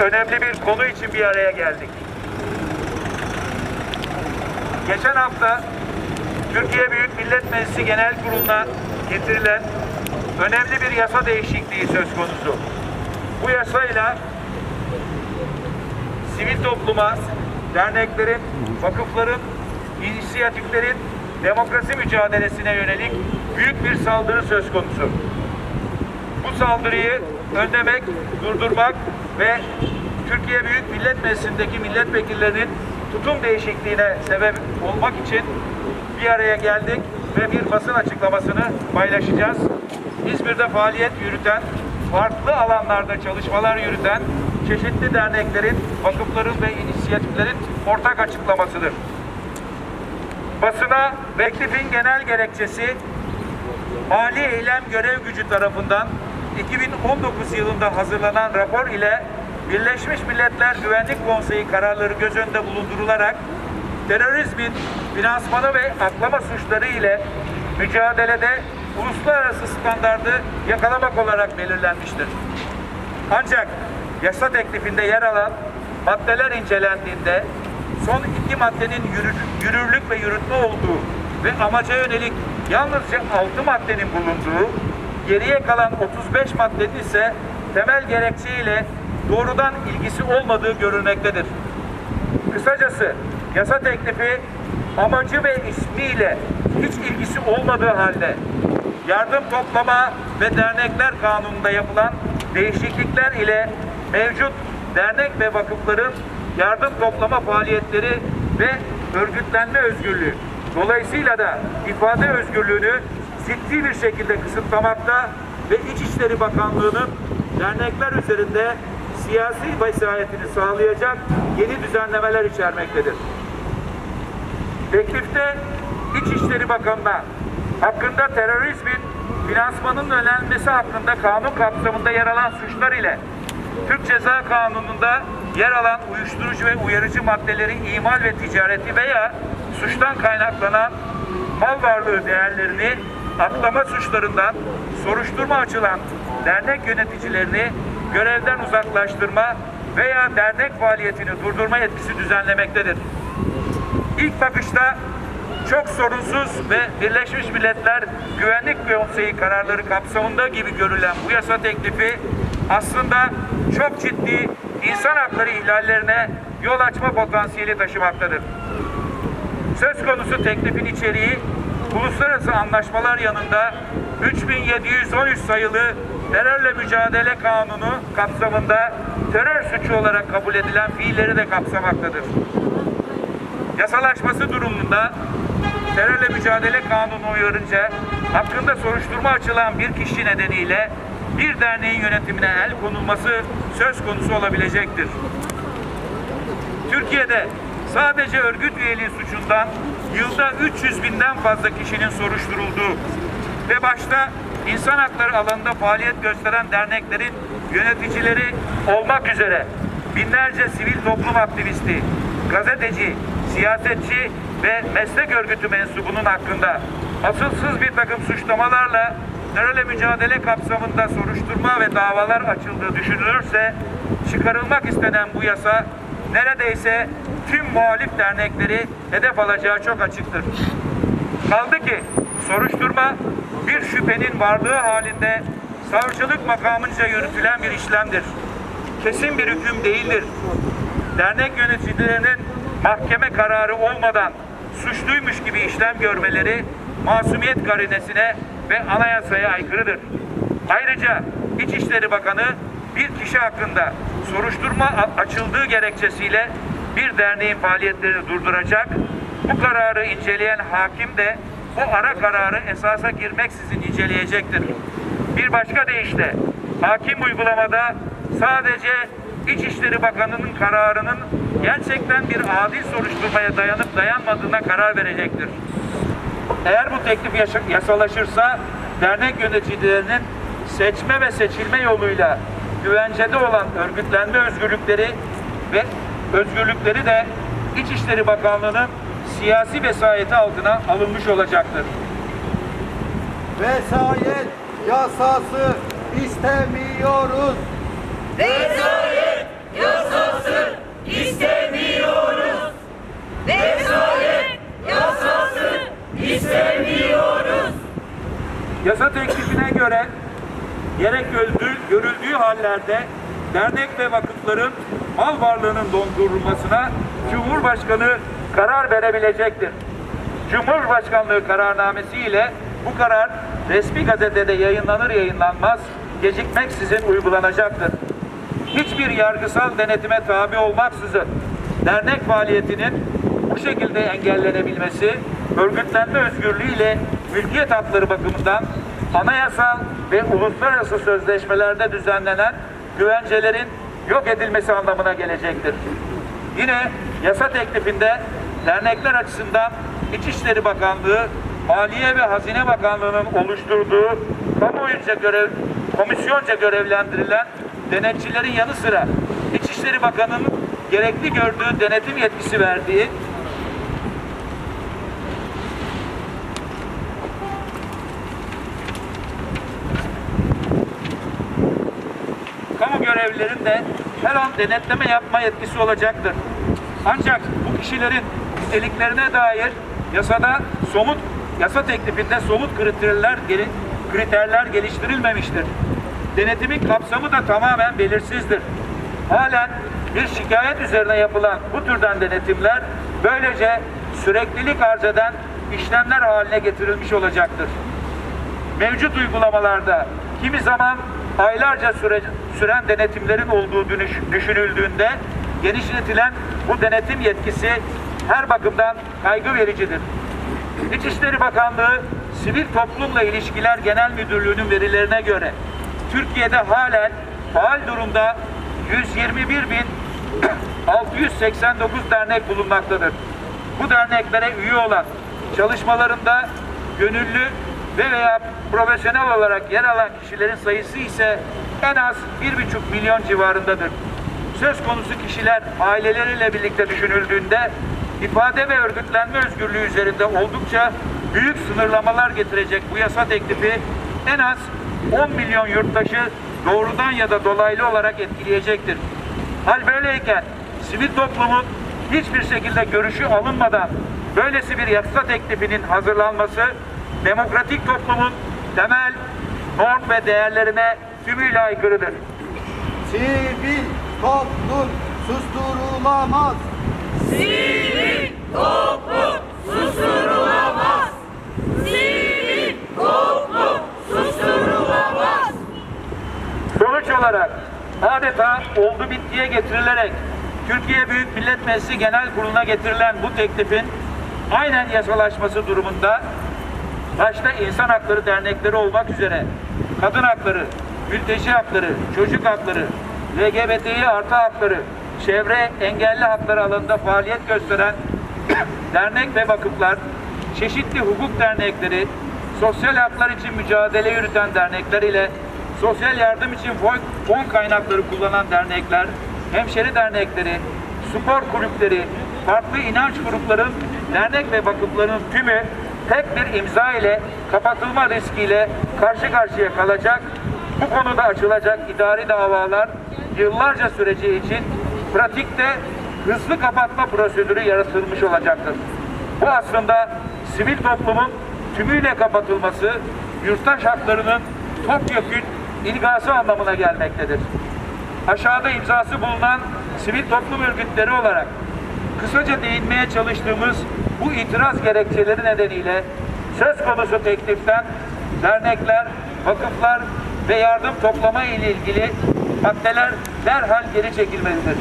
önemli bir konu için bir araya geldik. Geçen hafta Türkiye Büyük Millet Meclisi Genel Kurulu'na getirilen önemli bir yasa değişikliği söz konusu. Bu yasayla sivil topluma, derneklerin, vakıfların, inisiyatiflerin demokrasi mücadelesine yönelik büyük bir saldırı söz konusu. Bu saldırıyı önlemek, durdurmak ve Türkiye Büyük Millet Meclisi'ndeki milletvekillerinin tutum değişikliğine sebep olmak için bir araya geldik ve bir basın açıklamasını paylaşacağız. İzmir'de faaliyet yürüten, farklı alanlarda çalışmalar yürüten çeşitli derneklerin, vakıfların ve inisiyatiflerin ortak açıklamasıdır. Basına teklifin genel gerekçesi Mali Eylem Görev Gücü tarafından 2019 yılında hazırlanan rapor ile Birleşmiş Milletler Güvenlik Konseyi kararları göz önünde bulundurularak terörizmin finansmanı ve aklama suçları ile mücadelede uluslararası standardı yakalamak olarak belirlenmiştir. Ancak yasa teklifinde yer alan maddeler incelendiğinde son iki maddenin yürür, yürürlük ve yürütme olduğu ve amaca yönelik yalnızca altı maddenin bulunduğu, geriye kalan 35 maddenin ise temel gerekçeyle doğrudan ilgisi olmadığı görülmektedir. Kısacası yasa teklifi amacı ve ismiyle hiç ilgisi olmadığı halde yardım toplama ve dernekler kanununda yapılan değişiklikler ile mevcut dernek ve vakıfların yardım toplama faaliyetleri ve örgütlenme özgürlüğü dolayısıyla da ifade özgürlüğünü ciddi bir şekilde kısıtlamakta ve İçişleri Bakanlığı'nın dernekler üzerinde siyasi vesayetini sağlayacak yeni düzenlemeler içermektedir. Teklifte İçişleri Bakanı'na hakkında terörizmin finansmanının önlenmesi hakkında kanun kapsamında yer alan suçlar ile Türk Ceza Kanunu'nda yer alan uyuşturucu ve uyarıcı maddeleri imal ve ticareti veya suçtan kaynaklanan mal varlığı değerlerini aklama suçlarından soruşturma açılan dernek yöneticilerini görevden uzaklaştırma veya dernek faaliyetini durdurma etkisi düzenlemektedir. İlk bakışta çok sorunsuz ve Birleşmiş Milletler Güvenlik Konseyi kararları kapsamında gibi görülen bu yasa teklifi aslında çok ciddi insan hakları ihlallerine yol açma potansiyeli taşımaktadır. Söz konusu teklifin içeriği uluslararası anlaşmalar yanında 3713 sayılı terörle mücadele kanunu kapsamında terör suçu olarak kabul edilen fiilleri de kapsamaktadır. Yasalaşması durumunda terörle mücadele kanunu uyarınca hakkında soruşturma açılan bir kişi nedeniyle bir derneğin yönetimine el konulması söz konusu olabilecektir. Türkiye'de sadece örgüt üyeliği suçundan yılda 300 binden fazla kişinin soruşturulduğu ve başta insan hakları alanında faaliyet gösteren derneklerin yöneticileri olmak üzere binlerce sivil toplum aktivisti, gazeteci, siyasetçi ve meslek örgütü mensubunun hakkında asılsız bir takım suçlamalarla terörle mücadele kapsamında soruşturma ve davalar açıldığı düşünülürse çıkarılmak istenen bu yasa neredeyse tüm muhalif dernekleri hedef alacağı çok açıktır. Kaldı ki soruşturma bir şüphenin varlığı halinde savcılık makamınca yürütülen bir işlemdir. Kesin bir hüküm değildir. Dernek yöneticilerinin mahkeme kararı olmadan suçluymuş gibi işlem görmeleri masumiyet garinesine ve anayasaya aykırıdır. Ayrıca İçişleri Bakanı bir kişi hakkında soruşturma açıldığı gerekçesiyle bir derneğin faaliyetlerini durduracak. Bu kararı inceleyen hakim de bu ara kararı esasa girmeksizin inceleyecektir. Bir başka deyişle hakim uygulamada sadece İçişleri Bakanı'nın kararının gerçekten bir adil soruşturmaya dayanıp dayanmadığına karar verecektir. Eğer bu teklif yasalaşırsa dernek yöneticilerinin seçme ve seçilme yoluyla güvencede olan örgütlenme özgürlükleri ve özgürlükleri de İçişleri Bakanlığı'nın siyasi vesayeti altına alınmış olacaktır. Vesayet yasası istemiyoruz. Vesayet yasası istemiyoruz. Vesayet yasası istemiyoruz. Yasa teklifine göre hallerde dernek ve vakıfların mal varlığının dondurulmasına Cumhurbaşkanı karar verebilecektir. Cumhurbaşkanlığı kararnamesi ile bu karar resmi gazetede yayınlanır yayınlanmaz gecikmeksizin uygulanacaktır. Hiçbir yargısal denetime tabi olmaksızın dernek faaliyetinin bu şekilde engellenebilmesi, örgütlenme özgürlüğü ile mülkiyet hakları bakımından anayasal ve uluslararası sözleşmelerde düzenlenen güvencelerin yok edilmesi anlamına gelecektir. Yine yasa teklifinde dernekler açısından İçişleri Bakanlığı, Maliye ve Hazine Bakanlığı'nın oluşturduğu kamuoyunca görev, komisyonca görevlendirilen denetçilerin yanı sıra İçişleri Bakanı'nın gerekli gördüğü denetim yetkisi verdiği görevlilerin de her an denetleme yapma yetkisi olacaktır. Ancak bu kişilerin niteliklerine dair yasada somut yasa teklifinde somut kriterler kriterler geliştirilmemiştir. Denetimin kapsamı da tamamen belirsizdir. Halen bir şikayet üzerine yapılan bu türden denetimler böylece süreklilik arz eden işlemler haline getirilmiş olacaktır mevcut uygulamalarda kimi zaman aylarca süre, süren denetimlerin olduğu düşünüldüğünde genişletilen bu denetim yetkisi her bakımdan kaygı vericidir. İçişleri Bakanlığı Sivil Toplumla İlişkiler Genel Müdürlüğü'nün verilerine göre Türkiye'de halen faal durumda 121.689 dernek bulunmaktadır. Bu derneklere üye olan çalışmalarında gönüllü ve veya profesyonel olarak yer alan kişilerin sayısı ise en az 1,5 milyon civarındadır. Söz konusu kişiler aileleriyle birlikte düşünüldüğünde ifade ve örgütlenme özgürlüğü üzerinde oldukça büyük sınırlamalar getirecek bu yasa teklifi en az 10 milyon yurttaşı doğrudan ya da dolaylı olarak etkileyecektir. Hal böyleyken sivil toplumun hiçbir şekilde görüşü alınmadan böylesi bir yasa teklifinin hazırlanması demokratik toplumun temel norm ve değerlerine tümüyle aykırıdır. Sivil toplum susturulamaz. Sivil toplum susturulamaz. Sivil toplum susturulamaz. Sonuç olarak adeta oldu bittiye getirilerek Türkiye Büyük Millet Meclisi Genel Kurulu'na getirilen bu teklifin aynen yasalaşması durumunda başta insan hakları dernekleri olmak üzere kadın hakları, mülteci hakları, çocuk hakları, LGBTİ artı hakları, çevre engelli hakları alanında faaliyet gösteren dernek ve vakıflar, çeşitli hukuk dernekleri, sosyal haklar için mücadele yürüten dernekler ile sosyal yardım için fon, kaynakları kullanan dernekler, hemşeri dernekleri, spor kulüpleri, farklı inanç grupların dernek ve vakıfların tümü tek bir imza ile kapatılma riskiyle karşı karşıya kalacak. Bu konuda açılacak idari davalar yıllarca süreceği için pratikte hızlı kapatma prosedürü yaratılmış olacaktır. Bu aslında sivil toplumun tümüyle kapatılması, yurttaş haklarının topyekün ilgası anlamına gelmektedir. Aşağıda imzası bulunan sivil toplum örgütleri olarak kısaca değinmeye çalıştığımız bu itiraz gerekçeleri nedeniyle söz konusu tekliften dernekler, vakıflar ve yardım toplama ile ilgili maddeler derhal geri çekilmelidir.